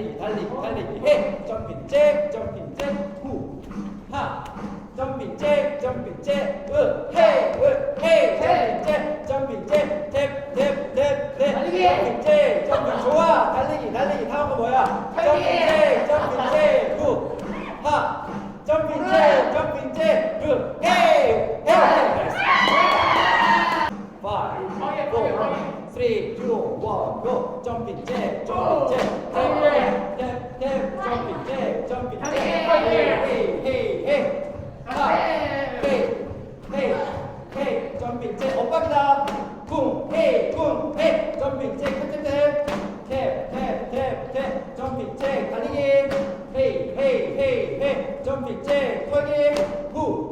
달리기 해 점핑 잭 점핑 잭후하 점핑 잭 점핑 잭으 헤이 으 헤이 점핑 잭 점핑 잭탭탭탭탭 달리기! 점핑 잭 점핑 좋아 달리기 달리기 다음 거 뭐야 점핑 잭 점핑 잭후하 점핑 잭 점핑 잭으 헤이 헤이 Five, four, three, two, one, go. Jumping jack, jumping jack. 좀 비타. 헤이 헤이 헤이 헤이. 하나 헤이 헤이 헤이 점핑 제 엇박이다. 쿵 헤이 쿵 헤이 점핑 제 탭탭탭 탭탭탭탭 점핑 제 달리기 헤이 헤이 헤이 헤이 점핑 제 털기 후